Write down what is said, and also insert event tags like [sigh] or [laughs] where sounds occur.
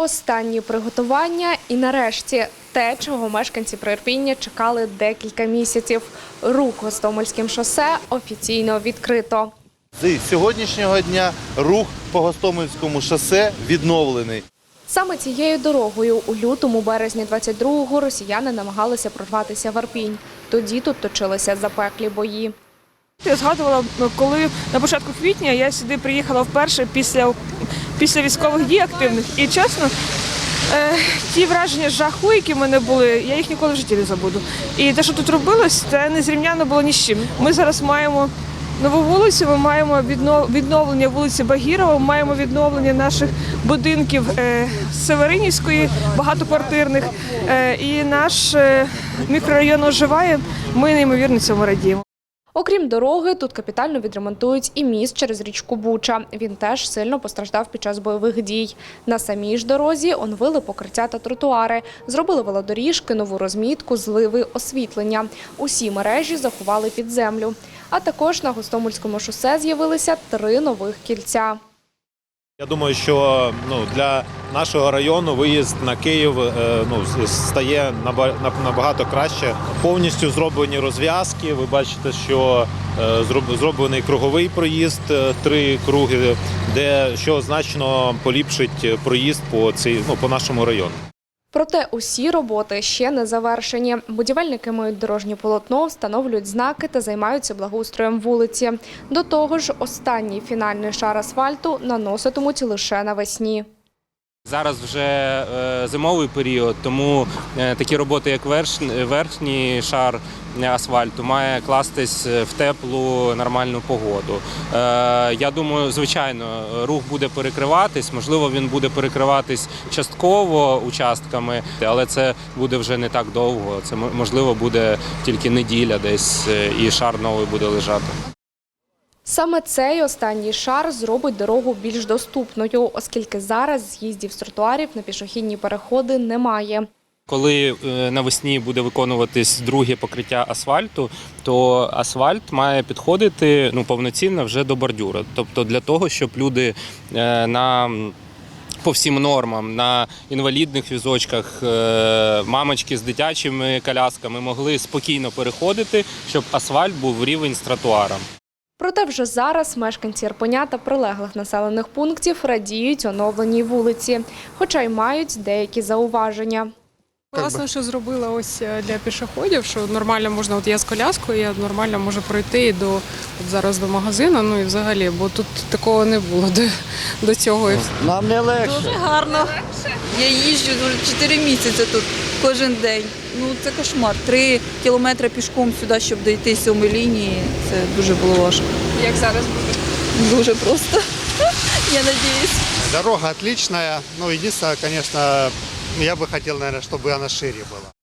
Останні приготування і нарешті те, чого мешканці Приірпіння чекали декілька місяців. Рух Гостомельським шосе офіційно відкрито. З сьогоднішнього дня рух по Гостомельському шосе відновлений. Саме цією дорогою у лютому березні 22-го росіяни намагалися прорватися в Арпінь. Тоді тут точилися запеклі бої. Я згадувала, коли на початку квітня я сюди приїхала вперше після, після військових дій активних. І чесно, е, ті враження жаху, які в мене були, я їх ніколи в житті не забуду. І те, що тут робилось, це незрівняно було ні з чим. Ми зараз маємо нову вулицю, ми маємо відновлення вулиці Багірова, ми маємо відновлення наших будинків е, Северинівської, багатоквартирних. Е, і наш мікрорайон оживає. Ми неймовірно цьому радіємо. Окрім дороги, тут капітально відремонтують і міст через річку Буча. Він теж сильно постраждав під час бойових дій. На самій ж дорозі онвили покриття та тротуари, зробили велодоріжки, нову розмітку, зливи, освітлення. Усі мережі заховали під землю. А також на Гостомельському шосе з'явилися три нових кільця. Я думаю, що ну для нашого району виїзд на Київ е, ну стає наба- на- набагато краще. Повністю зроблені розв'язки. Ви бачите, що е, зроб- зроблений круговий проїзд, е, три круги, де що значно поліпшить проїзд по цій ну по нашому району. Проте усі роботи ще не завершені. Будівельники мають дорожнє полотно, встановлюють знаки та займаються благоустроєм вулиці. До того ж, останній фінальний шар асфальту наноситимуть лише навесні. Зараз вже е, зимовий період, тому е, такі роботи, як верхній шар асфальту, має кластись в теплу нормальну погоду. Е, я думаю, звичайно, рух буде перекриватись. Можливо, він буде перекриватись частково участками, але це буде вже не так довго. Це можливо буде тільки неділя десь, е, і шар новий буде лежати. Саме цей останній шар зробить дорогу більш доступною, оскільки зараз з'їздів з тротуарів на пішохідні переходи немає. Коли е, навесні буде виконуватись друге покриття асфальту, то асфальт має підходити ну повноцінно вже до бордюра. Тобто для того, щоб люди е, на по всім нормам на інвалідних візочках, е, мамочки з дитячими колясками могли спокійно переходити, щоб асфальт був рівень з тротуаром. Проте вже зараз мешканці Ірпеня та прилеглих населених пунктів радіють оновленій вулиці, хоча й мають деякі зауваження. Класно, що зробила ось е, для пішоходів, що нормально можна, от я з коляскою, я нормально можу пройти до от зараз до магазину, ну і взагалі, бо тут такого не було до, до цього. Нам не легше. Дуже гарно. Я їжджу вже 4 місяці тут кожен день. Ну це кошмар. Три кілометри пішком сюди, щоб дійти з сьомої лінії. Це дуже було важко. Як зараз буде? Дуже просто. [laughs] Я надіюсь. Дорога отличная. Ну, единственное, конечно, я бы хотел, наверное, чтобы она шире была.